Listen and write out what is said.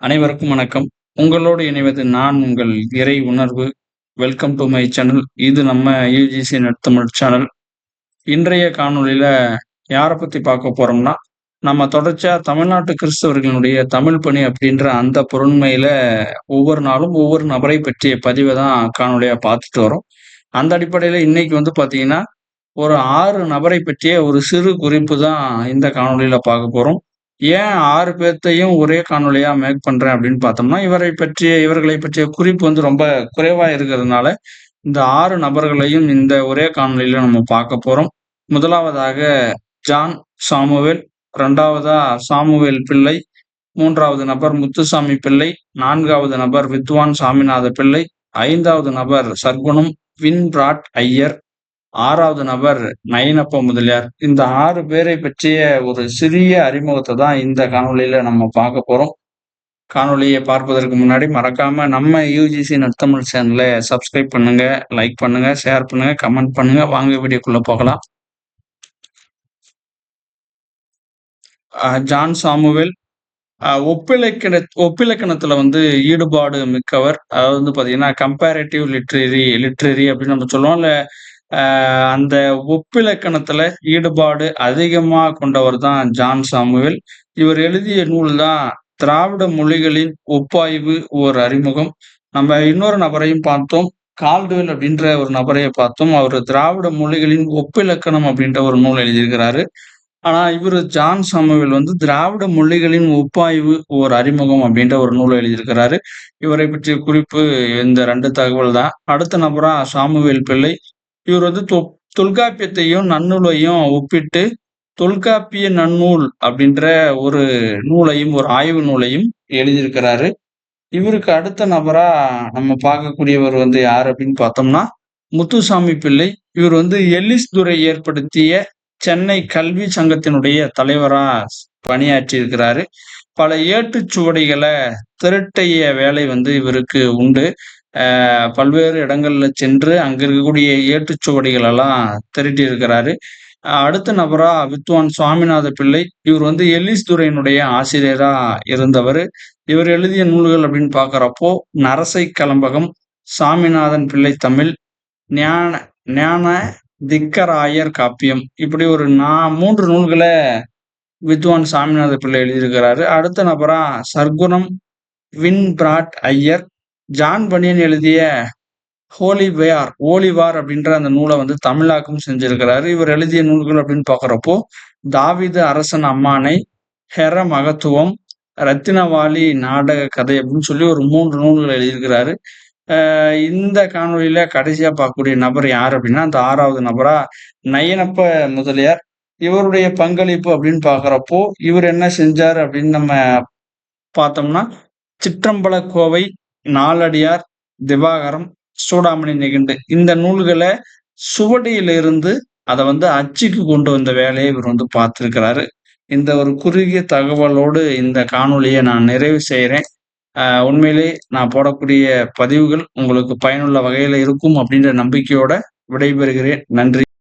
அனைவருக்கும் வணக்கம். உங்களோடு இணைவது நான் உங்கள் இறை உணர்வு. Welcome to my channel. இது நம்ம யுஜிசி நெட்தமிழ் சேனல். இன்றைய காணொளியில யாரை பத்தி பார்க்க போறோம்னா, நம்ம தொடர்ச்சியா தமிழ்நாட்டு கிறிஸ்தவர்களுடைய தமிழ் பணி அப்படின்ற அந்த பொருண்மையில ஒவ்வொரு நாளும் ஒவ்வொரு நபரை பற்றிய பதிவை தான் காணொலியாக பார்த்துட்டு வரோம். அந்த அடிப்படையில இன்னைக்கு வந்து பார்த்தீங்கன்னா, ஒரு ஆறு நபரை பற்றிய ஒரு சிறு குறிப்பு தான் இந்த காணொலியில் பார்க்க போறோம். ஏன் ஆறு பேர்த்தையும் ஒரே காணொலியா மேக் பண்றேன் அப்படின்னு பார்த்தோம்னா, இவரை பற்றிய இவர்களை பற்றிய குறிப்பு வந்து ரொம்ப குறைவா இருக்கிறதுனால, இந்த ஆறு நபர்களையும் இந்த ஒரே காணொலியில நம்ம பார்க்க போறோம். முதலாவதாக ஜான் சாமுவேல், ரெண்டாவதா சாமுவேல் பிள்ளை, மூன்றாவது நபர் முத்துசாமி பிள்ளை, நான்காவது நபர் வித்வான் சாமிநாத பிள்ளை, ஐந்தாவது நபர் சர்க்குணம் வின்பிராட் ஐயர், ஆறாவது நபர் நயினப்ப முதலியார். இந்த ஆறு பேரை பற்றிய ஒரு சிறிய அறிமுகத்தை தான் இந்த காணொளியில நம்ம பார்க்க போறோம். காணொலியை பார்ப்பதற்கு முன்னாடி மறக்காம நம்ம யூஜிசி நத்தமிழ் சேனல சப்ஸ்கிரைப் பண்ணுங்க, லைக் பண்ணுங்க, ஷேர் பண்ணுங்க, கமெண்ட் பண்ணுங்க. வாங்க வீடியோக்குள்ள போகலாம். ஜான் சாமுவேல் ஒப்பிலக்கண ஒப்பிலக்கணத்துல வந்து ஈடுபாடு மிக்கவர். அதாவது வந்து பார்த்தீங்கன்னா, கம்பேரேட்டிவ் லிட்ரரி லிட்ரரி அப்படின்னு நம்ம சொல்லுவோம். இல்ல அந்த ஒப்பிலக்கணத்துல ஈடுபாடு அதிகமாக கொண்டவர் தான் ஜான் சாமுவேல். இவர் எழுதிய நூல் தான் திராவிட மொழிகளின் ஒப்பாய்வு ஓர் அறிமுகம். நம்ம இன்னொரு நபரையும் பார்த்தோம். கால்டுவெல் அப்படின்ற ஒரு நபரையை பார்த்தோம். அவர் திராவிட மொழிகளின் ஒப்பிலக்கணம் அப்படின்ற ஒரு நூல் எழுதியிருக்கிறாரு. ஆனா, இவரு ஜான் சாமுவேல் வந்து திராவிட மொழிகளின் ஒப்பாய்வு ஓர் அறிமுகம் அப்படின்ற ஒரு நூலை எழுதியிருக்கிறாரு. இவரை பற்றிய குறிப்பு இந்த ரெண்டு தகவல் தான். அடுத்த நபரா சாமுவேல் பிள்ளை. இவர் வந்து தொ தொல்காப்பியத்தையும், நன்னூலையும் ஒப்பிட்டு தொல்காப்பிய நன்னூல் அப்படின்ற ஒரு நூலையும், ஒரு ஆய்வு நூலையும் எழுதியிருக்கிறாரு. இவருக்கு அடுத்த நபரா நம்ம பார்க்கக்கூடியவர் வந்து யார் அப்படின்னு பார்த்தோம்னா, முத்துசாமி பிள்ளை. இவர் வந்து எல்லிஸ் துரை ஏற்படுத்திய சென்னை கல்வி சங்கத்தினுடைய தலைவரா பணியாற்றியிருக்கிறாரு. பல ஏட்டுச்சுவடிகள திரட்டைய வேலை வந்து இவருக்கு உண்டு. பல்வேறு இடங்கள்ல சென்று அங்க இருக்கக்கூடிய ஏற்றுச்சுவடிகள் எல்லாம் திரட்டி இருக்கிறாரு அடுத்த நபரா வித்வான் சுவாமிநாத பிள்ளை. இவர் வந்து எல்லிஸ் துரையினுடைய ஆசிரியரா இருந்தவர் இவர் எழுதிய நூல்கள் அப்படின்னு பார்க்குறப்போ நரசை கலம்பகம், சாமிநாதன் பிள்ளை தமிழ், ஞான ஞான திக்கராயர் காப்பியம். இப்படி ஒரு நா மூன்று நூல்களை வித்வான் சாமிநாத பிள்ளை எழுதியிருக்கிறாரு. அடுத்த நபரா சர்க்குணம் வின்பிராட் ஐயர். ஜான் பனியன் எழுதிய ஹோலிவேர் ஓலிவார் அப்படின்ற அந்த நூலை வந்து தமிழாக்கம் செஞ்சிருக்கிறாரு. இவர் எழுதிய நூல்கள் அப்படின்னு பார்க்குறப்போ தாவித அரசன் அம்மானை, ஹெர மகத்துவம், ரத்தினவாளி நாடக கதை அப்படின்னு சொல்லி ஒரு மூன்று நூல்கள் எழுதியிருக்கிறாரு. இந்த காணொலியில கடைசியா பார்க்கக்கூடிய நபர் யார் அப்படின்னா, அந்த ஆறாவது நபரா நயனப்ப முதலியார். இவருடைய பங்களிப்பு அப்படின்னு பாக்குறப்போ இவர் என்ன செஞ்சார் அப்படின்னு நம்ம பார்த்தோம்னா, சிற்றம்பல கோவை, நாலடியார், திவாகரம், சூடாமணி நிகண்டு இந்த நூல்களை சுவடியிலிருந்து அதை வந்து அச்சுக்கு கொண்டு வந்த வேலையை இவர் வந்து பார்த்துருக்கிறாரு இந்த ஒரு குறுகிய தகவலோடு இந்த காணொலியை நான் நிறைவு செய்கிறேன் உண்மையிலே நான் போடக்கூடிய பதிவுகள் உங்களுக்கு பயனுள்ள வகையில் இருக்கும் அப்படின்ற நம்பிக்கையோட விடைபெறுகிறேன். நன்றி.